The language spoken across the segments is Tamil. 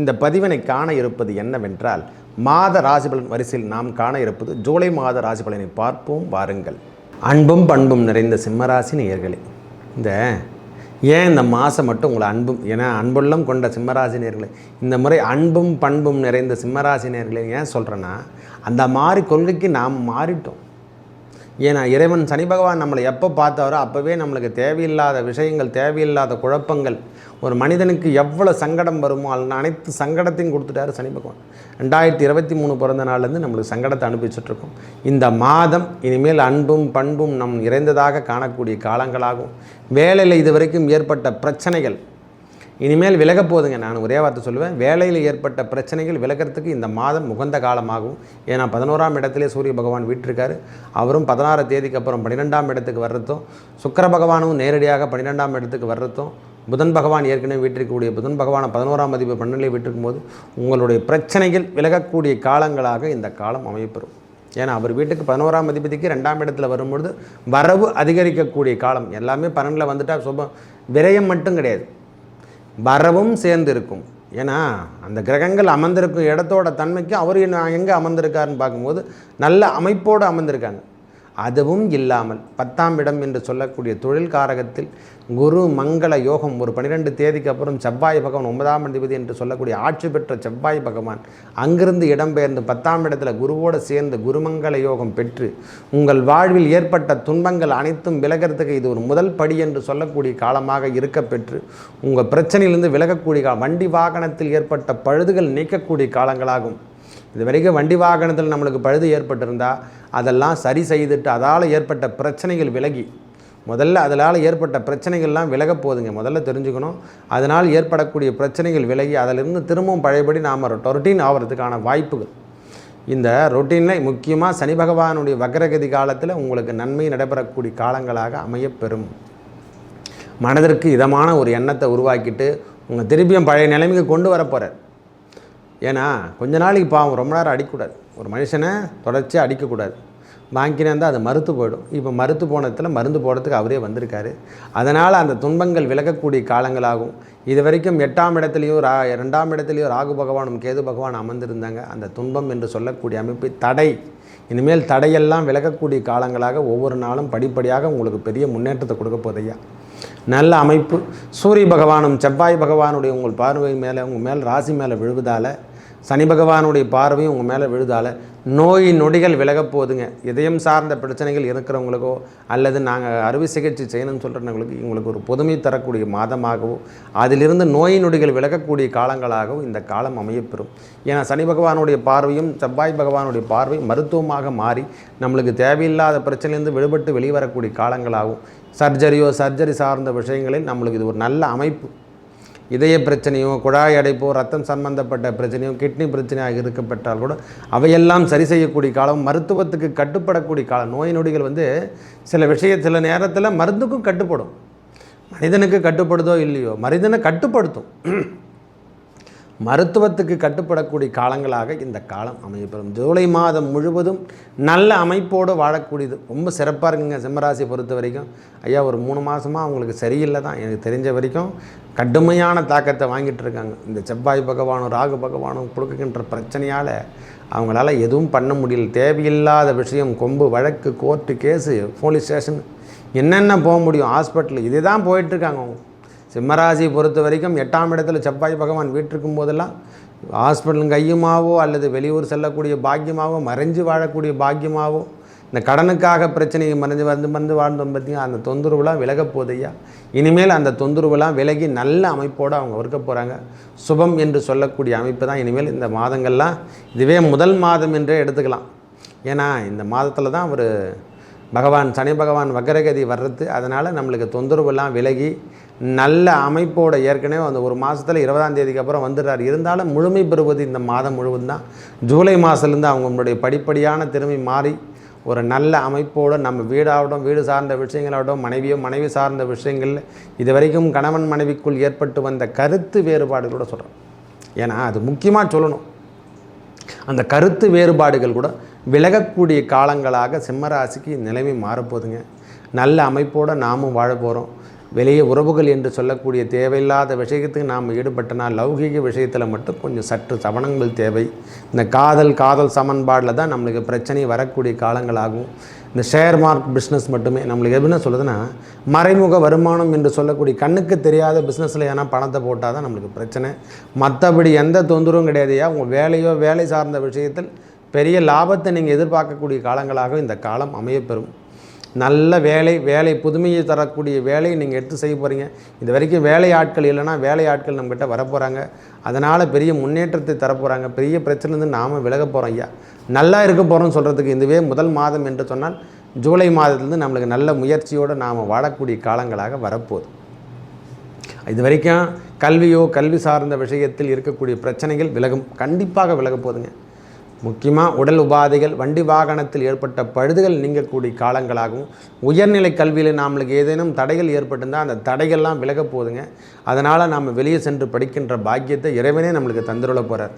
இந்த பதிவினை காண இருப்பது என்னவென்றால் மாத ராசிபலன் வரிசையில் நாம் காண இருப்பது ஜூலை மாத ராசிபலனை பார்ப்போம் வாருங்கள். அன்பும் பண்பும் நிறைந்த சிம்மராசி நேர்களே இந்த ஏன் இந்த மாதம் மட்டும் உங்களை அன்பும் ஏன்னா அன்புள்ளம் கொண்ட சிம்மராசி நேர்களே இந்த முறை அன்பும் பண்பும் நிறைந்த சிம்மராசி நேர்களே ஏன் சொல்கிறேன்னா அந்த மாதிரி கொள்கைக்கு நாம் மாறிட்டோம். ஏன்னா இறைவன் சனி பகவான் நம்மளை எப்போ பார்த்தாரோ அப்போவே நம்மளுக்கு தேவையில்லாத விஷயங்கள் தேவையில்லாத குழப்பங்கள் ஒரு மனிதனுக்கு எவ்வளோ சங்கடம் வருமோ அல்ல அனைத்து சங்கடத்தையும் கொடுத்துட்டாரு சனி பகவான். ரெண்டாயிரத்தி இருபத்தி மூணு பிறந்த நாள்லேருந்து நம்மளுக்கு சங்கடத்தை அனுப்பிச்சிட்ருக்கோம் இந்த மாதம் இனிமேல் அன்பும் பண்பும் நம் இறைந்ததாக காணக்கூடிய காலங்களாகும். வேலையில் இதுவரைக்கும் ஏற்பட்ட பிரச்சனைகள் இனிமேல் விலக போதுங்க. நான் ஒரே வார்த்தை சொல்லுவேன். வேலையில் ஏற்பட்ட பிரச்சனைகள் விலகிறதுக்கு இந்த மாதம் உகந்த காலமாகும். ஏன்னா பதினோராம் இடத்திலே சூரிய பகவான் வீட்டிருக்காரு அவரும் பதினாறு தேதிக்கு அப்புறம் பன்னிரெண்டாம் இடத்துக்கு வர்றதும் சுக்கர பகவானும் நேரடியாக பன்னிரெண்டாம் இடத்துக்கு வர்றதும் புதன் பகவான் ஏற்கனவே வீட்டிருக்கக்கூடிய புதன் பகவானை பதினோராம் மதிப்பு பன்னெண்டிலே வீட்டிருக்கும் போது உங்களுடைய பிரச்சனைகள் விலகக்கூடிய காலங்களாக இந்த காலம் அமையப்பெறும். ஏன்னா அவர் வீட்டுக்கு பதினோராம் அதிபதிக்கு ரெண்டாம் இடத்துல வரும்பொழுது வரவு அதிகரிக்கக்கூடிய காலம். எல்லாமே பன்னெண்டில் வந்துட்டால் சுபம் விரயம் மட்டும் கிடையாது. வரவும் சேர்ந்து இருக்கும் ஏன்னா அந்த கிரகங்கள் அமர்ந்திருக்கும் இடத்தோட தன்மைக்கு அவர் எங்கே அமர்ந்திருக்காருன்னு பார்க்கும்போது நல்ல அமைப்போடு அமர்ந்திருக்காங்க. அதுவும் இல்லாமல் பத்தாம் இடம் என்று சொல்லக்கூடிய தொழில் காரகத்தில் குரு மங்கள யோகம் ஒரு பன்னிரெண்டு தேதிக்கு அப்புறம் செவ்வாய் பகவான் ஒன்பதாம் அதிபதி என்று சொல்லக்கூடிய ஆட்சி பெற்ற செவ்வாய் பகவான் அங்கிருந்து இடம்பெயர்ந்து பத்தாம் இடத்துல குருவோடு சேர்ந்து குருமங்கள யோகம் பெற்று உங்கள் வாழ்வில் ஏற்பட்ட துன்பங்கள் அனைத்தும் விலகிறதுக்கு இது ஒரு முதல் படி என்று சொல்லக்கூடிய காலமாக இருக்க பெற்று உங்கள் பிரச்சனையிலிருந்து விலகக்கூடிய வண்டி வாகனத்தில் ஏற்பட்ட பழுதுகள் நீக்கக்கூடிய காலங்களாகும். இது வரைக்கும் வண்டி வாகனத்தில் நம்மளுக்கு பழுது ஏற்பட்டிருந்தால் அதெல்லாம் சரி செய்துட்டு அதால் ஏற்பட்ட பிரச்சனைகள் விலகி. முதல்ல அதனால் ஏற்பட்ட பிரச்சனைகள்லாம் விலக போதுங்க முதல்ல தெரிஞ்சுக்கணும். அதனால் ஏற்படக்கூடிய பிரச்சனைகள் விலகி அதிலிருந்து திரும்பவும் பழையபடி நாம் ரொட்டீன் ஆகிறதுக்கான வாய்ப்புகள். இந்த ரொட்டீனில் முக்கியமாக சனி பகவானுடைய வக்ரகதி காலத்தில் உங்களுக்கு நன்மை நடைபெறக்கூடிய காலங்களாக அமையப்பெறும். மனதிற்கு இதமான ஒரு எண்ணத்தை உருவாக்கிட்டு உங்கள் திருப்பியும் பழைய நிலைமைக்கு கொண்டு வர போகிறார் ஏன்னா கொஞ்ச நாளைக்கு பாவம் ரொம்ப நேரம் அடிக்கக்கூடாது. ஒரு மனுஷனை தொடர்ச்சி அடிக்கக்கூடாது. வாங்கினா இருந்தால் அது மறுத்து போயிடும். இப்போ மறுத்து போனதில் மருந்து போடுறதுக்கு அவரே வந்திருக்காரு. அதனால் அந்த துன்பங்கள் விலகக்கூடிய காலங்களாகும். இது வரைக்கும் எட்டாம் இடத்துலையோ ரா ரெண்டாம் இடத்துலையோ ராகு பகவானும் கேது பகவான் அமர்ந்திருந்தாங்க. அந்த துன்பம் என்று சொல்லக்கூடிய அமைப்பு தடை. இனிமேல் தடையெல்லாம் விலகக்கூடிய காலங்களாக ஒவ்வொரு நாளும் படிப்படியாக உங்களுக்கு பெரிய முன்னேற்றத்தை கொடுக்க போதையா நல்ல அமைப்பு. சூரிய பகவானும் செவ்வாய் பகவானுடைய உங்கள் பார்வை மேலே உங்கள் மேல் ராசி மேலே விழுவதால் சனி பகவானுடைய பார்வையும் உங்கள் மேலே விழுதால் நோய் நொடிகள் விலகப் போகுதுங்க. இதயம் சார்ந்த பிரச்சனைகள் இருக்கிறவங்களுக்கோ அல்லது நாங்கள் அறுவை சிகிச்சை செய்யணும்னு சொல்கிறவங்களுக்கு உங்களுக்கு ஒரு புதுமை தரக்கூடிய மாதமாகவோ அதிலிருந்து நோய் நொடிகள் விலகக்கூடிய காலங்களாகவும் இந்த காலம் அமையப்பெறும். ஏன்னா சனி பகவானுடைய பார்வையும் செவ்வாய் பகவானுடைய பார்வை மருத்துவமாக மாறி நம்மளுக்கு தேவையில்லாத பிரச்சனையிலேருந்து விடுபட்டு வெளிவரக்கூடிய காலங்களாகவும் சர்ஜரியோ சர்ஜரி சார்ந்த விஷயங்களில் நம்மளுக்கு இது ஒரு நல்ல அமைப்பு. இதய பிரச்சனையும் குழாய் அடைப்போ ரத்தம் சம்பந்தப்பட்ட பிரச்சனையும் கிட்னி பிரச்சனையாக இருக்கப்பட்டால் கூட அவையெல்லாம் சரி செய்யக்கூடிய காலம் மருத்துவத்துக்கு கட்டுப்படக்கூடிய காலம். நோய் நொடிகள் வந்து சில விஷய சில நேரத்தில் மருந்துக்கும் கட்டுப்படும். மனிதனுக்கு கட்டுப்படுதோ இல்லையோ மனிதனை கட்டுப்படுத்தும். மருத்துவத்துக்கு கட்டுப்படக்கூடிய காலங்களாக இந்த காலம் அமையப்படும் ஜூலை மாதம் முழுவதும் நல்ல அமைப்போடு வாழக்கூடியது. ரொம்ப சிறப்பாக இருக்குங்க சிம்மராசி பொறுத்த வரைக்கும். ஐயா ஒரு மூணு மாதமாக அவங்களுக்கு சரியில்லை தான். எனக்கு தெரிஞ்ச வரைக்கும் கடுமையான தாக்கத்தை வாங்கிட்டு இருக்காங்க. இந்த செவ்வாய் பகவானும் ராகு பகவானும் கொடுக்குகின்ற பிரச்சனையால் அவங்களால எதுவும் பண்ண முடியல. தேவையில்லாத விஷயம் கொம்பு வழக்கு கோர்ட்டு கேஸு போலீஸ் ஸ்டேஷன் என்னென்ன போக முடியும்? ஹாஸ்பிட்டல் இதே தான் போயிட்டுருக்காங்க அவங்க. சிம்மராசி பொறுத்த வரைக்கும் எட்டாம் இடத்துல செவ்வாய் பகவான் வீட்டிருக்கும் போதெல்லாம் ஹாஸ்பிட்டலும் கையுமாவோ அல்லது வெளியூர் செல்லக்கூடிய பாக்கியமாவோ மறைஞ்சு வாழக்கூடிய பாக்கியமாவோ இந்த கடனுக்காக பிரச்சனையை மறைஞ்சு வந்து வந்து வாழ்ந்தோம் பார்த்தீங்கன்னா அந்த தொந்தரவுலாம் விலகப் போதையா இனிமேல் அந்த தொந்தரவுலாம் விலகி நல்ல அமைப்போடு அவங்க இருக்க போகிறாங்க சுபம் என்று சொல்லக்கூடிய அமைப்பு தான் இனிமேல் இந்த மாதங்கள்லாம். இதுவே முதல் மாதம் என்றே எடுத்துக்கலாம். ஏன்னா இந்த மாதத்தில் தான் ஒரு பகவான் சனி பகவான் வக்கரகதி வர்றது. அதனால் நம்மளுக்கு தொந்தரவுலாம் விலகி நல்ல அமைப்போட ஏற்கனவே அந்த ஒரு மாதத்தில் இருபதாம் தேதிக்கு அப்புறம் வந்துடுறார். இருந்தாலும் முழுமை பெறுவது இந்த மாதம் முழுவதும் தான் ஜூலை மாதத்துலேருந்து அவங்களுடைய படிப்படியான திறமை மாறி ஒரு நல்ல அமைப்போடு நம்ம வீடாகட்டும் வீடு சார்ந்த விஷயங்களாகட்டும் மனைவியோ மனைவி சார்ந்த விஷயங்களில் இது வரைக்கும் கணவன் மனைவிக்குள் ஏற்பட்டு வந்த கருத்து வேறுபாடுகளோட சொல்கிறோம் ஏன்னா அது முக்கியமாக சொல்லணும். அந்த கருத்து வேறுபாடுகள் கூட விலகக்கூடிய காலங்களாக சிம்மராசிக்கு நிலைமை மாறப்போகுதுங்க. நல்ல அமைப்போடு நாமும் வாழ போகிறோம் வெளியே உறவுகள் என்று சொல்லக்கூடிய தேவையில்லாத விஷயத்துக்கு நாம் ஈடுபட்டனா லௌகீக விஷயத்தில் மட்டும் கொஞ்சம் சற்று சமணங்கள் தேவை. இந்த காதல் காதல் சமன்பாடில் தான் நம்மளுக்கு பிரச்சனை வரக்கூடிய காலங்களாகும். இந்த ஷேர் மார்க் பிஸ்னஸ் மட்டுமே நம்மளுக்கு என்ன சொல்லுதுன்னா மறைமுக வருமானம் என்று சொல்லக்கூடிய கண்ணுக்கு தெரியாத பிஸ்னஸில் ஏன்னா பணத்தை போட்டால் தான் நம்மளுக்கு பிரச்சனை. மற்றபடி எந்த தொந்தரவும் கிடையாதையா உங்கள் வேலையோ வேலை சார்ந்த விஷயத்தில் பெரிய லாபத்தை நீங்கள் எதிர்பார்க்கக்கூடிய காலங்களாக இந்த காலம் அமையப்பெறும். நல்ல வேலை வேலை புதுமையை தரக்கூடிய வேலையை நீங்கள் எடுத்து செய்ய போகிறீங்க இது வரைக்கும் வேலை ஆட்கள் இல்லைன்னா வேலை ஆட்கள் நம்மக்கிட்ட வரப்போகிறாங்க அதனால் பெரிய முன்னேற்றத்தை தரப்போகிறாங்க பெரிய பிரச்சனைலேருந்து நாம் விலக போகிறோம் ஐயா. நல்லா இருக்க போகிறோம்னு சொல்கிறதுக்கு இதுவே முதல் மாதம் என்று சொன்னால் ஜூலை மாதத்துலேருந்து நம்மளுக்கு நல்ல முயற்சியோடு நாம் வாழக்கூடிய காலங்களாக வரப்போகுது. இது வரைக்கும் கல்வியோ கல்வி சார்ந்த விஷயத்தில் இருக்கக்கூடிய பிரச்சனைகள் விலகும். கண்டிப்பாக விலக போகுதுங்க. முக்கியமாக உடல் உபாதைகள் வண்டி வாகனத்தில் ஏற்பட்ட பழுதுகள் நீங்கக்கூடிய காலங்களாகவும் உயர்நிலை கல்வியில் நம்மளுக்கு ஏதேனும் தடைகள் ஏற்பட்டிருந்தால் அந்த தடைகள்லாம் விலக போகுதுங்க. அதனால் நாம் வெளியே சென்று படிக்கின்ற பாக்கியத்தை இறைவனே நம்மளுக்கு தந்துருள போகிறார்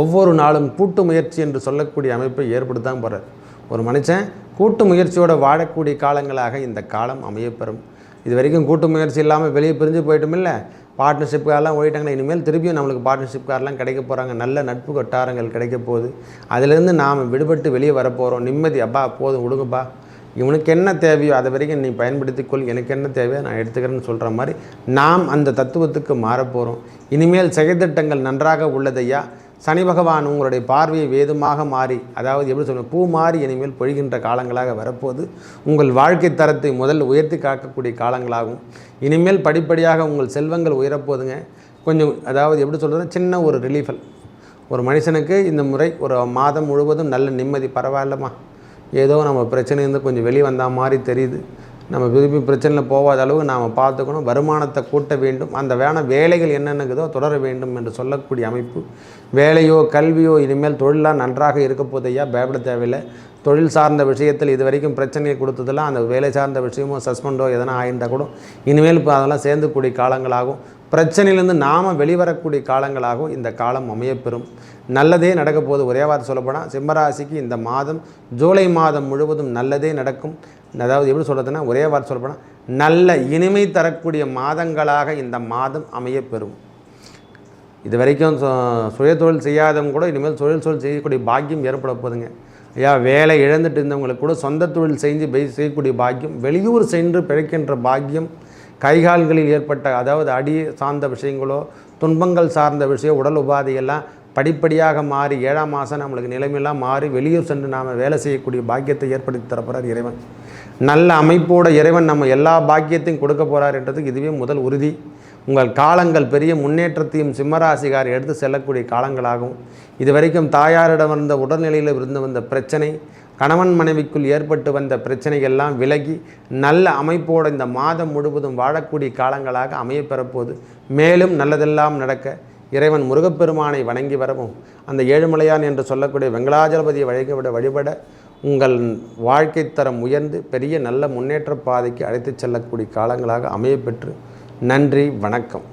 ஒவ்வொரு நாளும் கூட்டு முயற்சி என்று சொல்லக்கூடிய அமைப்பை ஏற்படுத்தான் போகிறார் ஒரு மனுஷன் கூட்டு முயற்சியோடு வாழக்கூடிய காலங்களாக இந்த காலம் அமையப்பெறும். இது வரைக்கும் கூட்டு முயற்சி இல்லாமல் வெளியே பிரிஞ்சு போயிட்டும் இல்லை பார்ட்னர்ஷிப்காரெல்லாம் ஓடிட்டாங்கன்னா இனிமேல் திருப்பியும் நம்மளுக்கு பார்ட்னர்ஷிப் பார்ட்னர்ஷிப்காரெல்லாம் கிடைக்க போகிறாங்க நல்ல நட்பு கொட்டாரங்கள் கிடைக்க போகுது. அதிலேருந்து நாம் விடுபட்டு வெளியே வரப்போகிறோம் நிம்மதி அப்பா போதும் விடுங்கப்பா இவனுக்கு என்ன தேவையோ அதை வரைக்கும் நீ பயன்படுத்திக்கொள் எனக்கு என்ன தேவையோ நான் எடுத்துக்கிறேன்னு சொல்கிற மாதிரி நாம் அந்த தத்துவத்துக்கு மாறப்போகிறோம் இனிமேல் செயற்திட்டங்கள் நன்றாக உள்ளதையா சனி பகவான் உங்களுடைய பார்வையை வேதமாக மாறி அதாவது எப்படி சொல்லுங்கள் பூ மாறி இனிமேல் பொழிகின்ற காலங்களாக வரப்போது உங்கள் வாழ்க்கை தரத்தை முதல் உயர்த்தி காக்கக்கூடிய காலங்களாகும். இனிமேல் படிப்படியாக உங்கள் செல்வங்கள் உயரப்போதுங்க. கொஞ்சம் அதாவது எப்படி சொல்கிறது சின்ன ஒரு ரிலீஃபல் ஒரு மனுஷனுக்கு இந்த முறை ஒரு மாதம் முழுவதும் நல்ல நிம்மதி பரவாயில்லம்மா. ஏதோ நம்ம பிரச்சனையிலேருந்து கொஞ்சம் வெளியே வந்த மாதிரி தெரியுது. நம்ம விரும்பி பிரச்சனையில் போகாத அளவு நாம் பார்த்துக்கணும். வருமானத்தை கூட்ட வேண்டும். அந்த வேண வேலைகள் என்னென்னக்குதோ தொடர வேண்டும் என்று சொல்லக்கூடிய அமைப்பு. வேலையோ கல்வியோ இனிமேல் தொழிலாக நன்றாக இருக்க போதையா பயப்பட தேவையில்லை. தொழில் சார்ந்த விஷயத்தில் இது வரைக்கும் பிரச்சனையை கொடுத்ததெல்லாம் அந்த வேலை சார்ந்த விஷயமோ சஸ்பெண்டோ எதனா ஆயிருந்தால் கூட இனிமேல் இப்போ அதெல்லாம் சேர்ந்துக்கூடிய காலங்களாகும். பிரச்சனையிலேருந்து நாம் வெளிவரக்கூடிய காலங்களாகவும் இந்த காலம் அமையப்பெறும். நல்லதே நடக்க போகுது. ஒரே வார்த்தை சொல்லப்போனால் சிம்மராசிக்கு இந்த மாதம் ஜூலை மாதம் முழுவதும் நல்லதே நடக்கும். அதாவது எப்படி சொல்கிறதுன்னா ஒரே வார்த்தை சொல்லப்போனால் நல்ல இனிமை தரக்கூடிய மாதங்களாக இந்த மாதம் அமையப்பெறும். இது வரைக்கும் சு- சுயதொழில் செய்யாதவங்க கூட இனிமேல் தொழில் தொழில் செய்யக்கூடிய பாக்கியம் ஏற்பட போகுதுங்க. ஐயா வேலை இழந்துட்டு இருந்தவங்களுக்கு கூட சொந்த தொழில் செஞ்சு செய்யக்கூடிய பாக்கியம் வெளியூர் சென்று பிழைக்கின்ற பாக்கியம் கைகால்களில் ஏற்பட்ட அதாவது அடி சார்ந்த விஷயங்களோ துன்பங்கள் சார்ந்த விஷயம் உடல் உபாதையெல்லாம் படிப்படியாக மாறி ஏழாம் மாதம் நம்மளுக்கு நிலைமையெல்லாம் மாறி வெளியூர் சென்று நாம் வேலை செய்யக்கூடிய பாக்கியத்தை ஏற்படுத்தி தரப்போகிறார் இறைவன். நல்ல அமைப்போட இறைவன் நம்ம எல்லா பாக்கியத்தையும் கொடுக்க போகிறார் என்றதுக்கு இதுவே முதல் உறுதி. உங்கள் காலங்கள் பெரிய முன்னேற்றத்தையும் சிம்மராசிகார் எடுத்து செல்லக்கூடிய காலங்களாகும். இதுவரைக்கும் தாயாரிடம் வந்த உடல்நிலையில் இருந்து வந்த பிரச்சனை கணவன் மனைவிக்குள் ஏற்பட்டு வந்த பிரச்சனைகள்லாம் விலகி நல்ல அமைப்போடு இந்த மாதம் முழுவதும் வாழக்கூடிய காலங்களாக அமையப்பெறப்போது மேலும் நல்லதெல்லாம் நடக்க இறைவன் முருகப்பெருமானை வணங்கி வரவும் அந்த ஏழுமலையான் என்று சொல்லக்கூடிய வெங்கடாஜலபதியை வழிபட வழிபட உங்கள் வாழ்க்கை தரம் உயர்ந்து பெரிய நல்ல முன்னேற்ற பாதைக்கு அழைத்துச் செல்லக்கூடிய காலங்களாக அமையப்பெற்று நன்றி வணக்கம்.